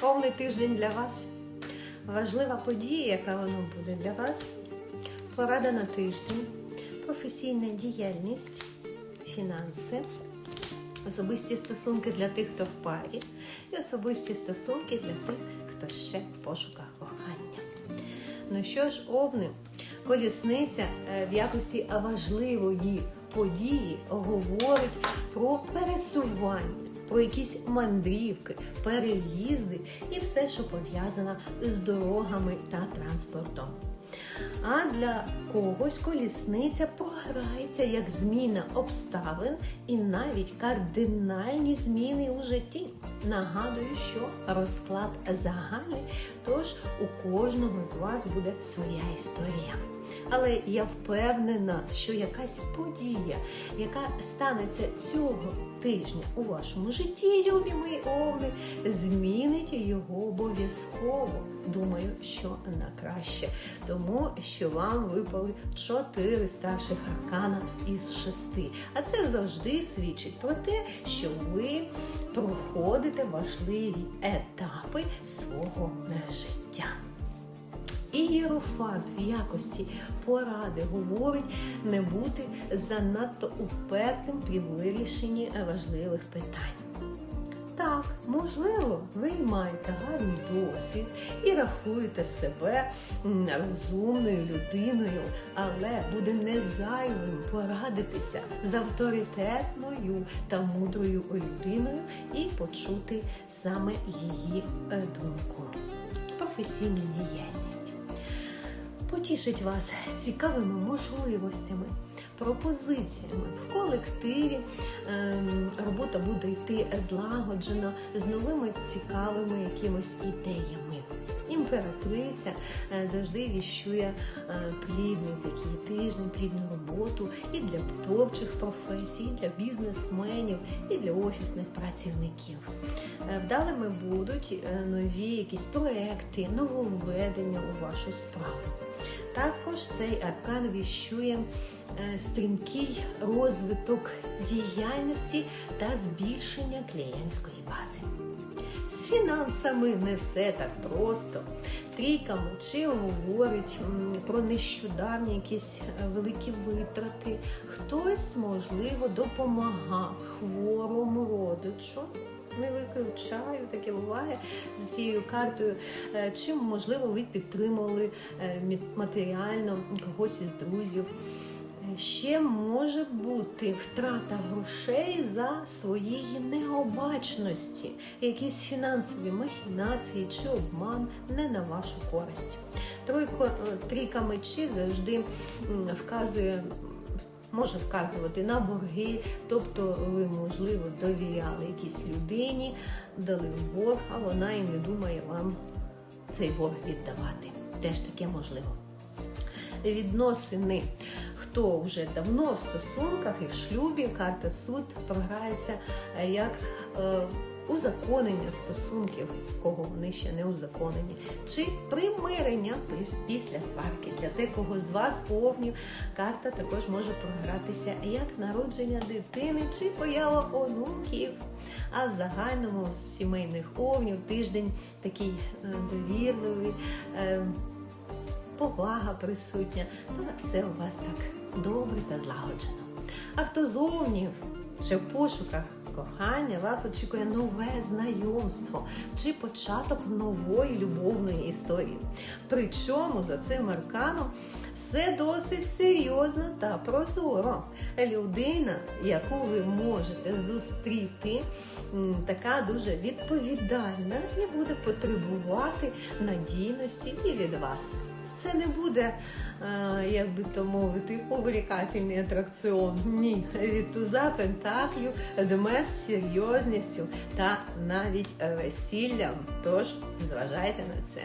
Повний тиждень для вас. Важлива подія, яка воно буде для вас. Порада на тиждень, професійна діяльність, фінанси, особисті стосунки для тих, хто в парі, і особисті стосунки для тих, хто ще в пошуках кохання. Ну що ж, овни, колісниця е, в якості важливої події говорить про пересування, про якісь мандрівки, переїзди і все, що пов'язано з дорогами та транспортом. А для когось колісниця програється як зміна обставин і навіть кардинальні зміни у житті. Нагадую, що розклад загальний, тож у кожного з вас буде своя історія. Але я впевнена, що якась подія, яка станеться цього тижня у вашому житті, любі мої овни, змінить його обов'язково. Думаю, що на краще, тому вам випали чотири старших аркана із шести. А це завжди свідчить про те, що ви проходите важливі етапи свого життя. І Єрофант в якості поради говорить не бути занадто упертим при вирішенні важливих питань. Так, можливо, ви маєте гарний досвід і рахуєте себе розумною людиною, але буде незайвим порадитися з авторитетною та мудрою людиною і почути саме її думку. Професійна діяльність потішить вас цікавими можливостями, пропозиціями в колективі. Ем, робота буде йти злагоджено з новими цікавими якимись ідеями. Імператриця е, завжди віщує е, плідний такий плідну роботу і для творчих професій, і для бізнесменів, і для офісних працівників. Е, Вдалими будуть нові якісь проекти, нововведення у вашу справу. Також цей аркан віщує стрімкий розвиток діяльності та збільшення клієнтської бази. З фінансами не все так просто. Трійка мечів говорить про нещодавні якісь великі витрати. Хтось, можливо, допомагав хворому родичу. Не виключаю, таке буває за цією картою. Чим, можливо, ви підтримували матеріально когось із друзів. Ще може бути втрата грошей за своєї необачності, якісь фінансові махінації чи обман не на вашу користь. Тройко, трійка мечів завжди вказує. Може вказувати на борги, тобто ви, можливо, довіряли якійсь людині, дали борг, а вона і не думає вам цей борг віддавати. Теж таке можливо. Відносини, хто вже давно в стосунках і в шлюбі, карта суд програється як е, узаконення стосунків, кого вони ще не узаконені, чи примирення після сварки. Для декого з вас повнів карта також може програтися як народження дитини чи поява онуків. А в загальному з сімейних овнів тиждень такий довірливий. Е, повага присутня, то все у вас так добре та злагоджено. А хто зовні ще в пошуках кохання, вас очікує нове знайомство чи початок нової любовної історії. Причому за цим арканом все досить серйозно та прозоро. Людина, яку ви можете зустріти, така дуже відповідальна і буде потребувати надійності і від вас. Це не буде, як би то мовити, увлекательний атракціон. Ні, від туза пентаклю дме з серйозністю та навіть весіллям. Тож зважайте на це.